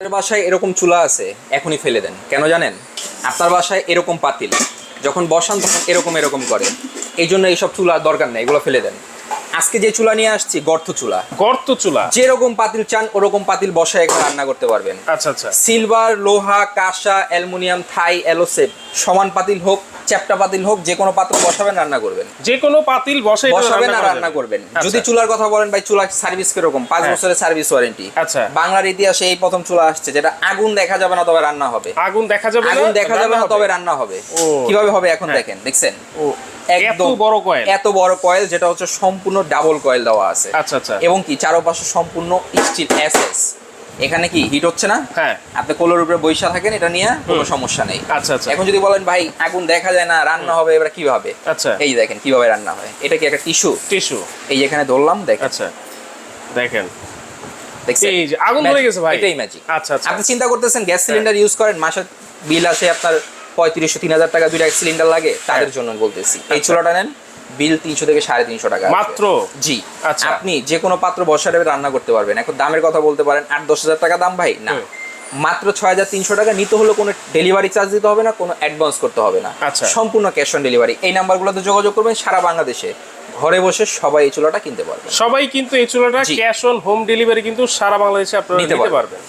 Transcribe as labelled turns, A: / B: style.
A: আপনার বাসায় এরকম চুলা আছে এখনই ফেলে দেন। কেন জানেন? আপনার বাসায় এরকম পাতিল। যখন বসান তখন এরকম এরকম করে। এই জন্য এইসব চুলা দরকার নেই এগুলো ফেলে দেন। আজকে যে চুলা নিয়ে আসছি গর্ত চুলা।
B: গর্ত চুলা?
A: যেরকম পাতিল চান ওরকম পাতিল বসায় এখানে রান্না করতে পারবেন।
B: আচ্ছা আচ্ছা।
A: সিলভার লোহা কাঁসা অ্যালুমিনিয়াম থাই অ্যালোসেপ সমান পাতিল হোক চ্যাপটা পাতিল হোক যে কোনো পাত্র বসাবেন রান্না করবেন।
B: যে কোনো পাতিল বসে
A: বসাবেন আর রান্না করবেন।
B: আচ্ছা।
A: যদি চুলার কথা বলেন ভাই চুলার সার্ভিস কীরকম? পাঁচ
B: হ্যাঁ।
A: বছরের সার্ভিস ওয়ারেন্টি
B: আচ্ছা।
A: বাংলার ইতিহাসে এই প্রথম চুলা আসছে যেটা আগুন দেখা যাবে না তবে রান্না হবে।
B: আগুন দেখা যাবে না
A: আগুন দেখা যাবে না তবে রান্না হবে। কীভাবে হবে এখন
B: হ্যাঁ।
A: দেখেন দেখছেন?
B: ও এত বড় কয়েল
A: এত বড় কয়েল যেটা হচ্ছে সম্পূর্ণ ডাবল কয়েল দেওয়া আছে।
B: আচ্ছা আচ্ছা।
A: এবং কি? চারপাশে সম্পূর্ণ স্টিল এসএস এখানে কি হিট হচ্ছে না?
B: হ্যাঁ।
A: আপনি কোলের উপরে বৈশা থাকেন এটা নিয়ে কোনো সমস্যা নেই।
B: আচ্ছা আচ্ছা।
A: এখন যদি বলেন ভাই আগুন দেখা যায় না রান্না হবে এবার কীভাবে
B: আচ্ছা।
A: এই দেখেন কীভাবে রান্না হয়। এটা কি একটা টিস্যু
B: টিস্যু
A: এই এখানে ধরলাম দেখেন।
B: আচ্ছা। দেখেন। এই যে আগুন ধরে গেছে ভাই।
A: এটাই ম্যাজিক
B: আচ্ছা আচ্ছা।
A: আপনি চিন্তা করতেছেন গ্যাস সিলিন্ডার ইউজ করেন বিল আসে আপনার পঁয়ত্রিশশো তিন হাজার টাকা দুইটা সিলিন্ডার লাগে তাদের জন্য বলতেছি। এই
B: হ্যাঁ।
A: চুলাটা নেন। বিল তিনশো থেকে সাড়ে তিনশো টাকা
B: মাত্র?
A: জি।
B: আচ্ছা।
A: আপনি যে কোনো পাত্র বসাতে রান্না করতে পারবেন। এখন দামের কথা বলতে পারেন আট দশ হাজার টাকা দাম ভাই? না। মাত্র ছয় হাজার তিনশো টাকা নিতে হলে কোনো ডেলিভারি চার্জ দিতে হবে না কোনো অ্যাডভান্স করতে হবে না।
B: আচ্ছা।
A: সম্পূর্ণ ক্যাশ অন ডেলিভারি এই নাম্বারগুলোতে যোগাযোগ করবেন সারা বাংলাদেশে। ঘরে বসে সবাই এই চুলাটা কিনতে পারবেন।
B: সবাই কিন্তু এই চুলাটা ক্যাশ অন হোম ডেলিভারি কিন্তু সারা বাংলাদেশে আপনারা
A: নিতে।
B: পারবেন।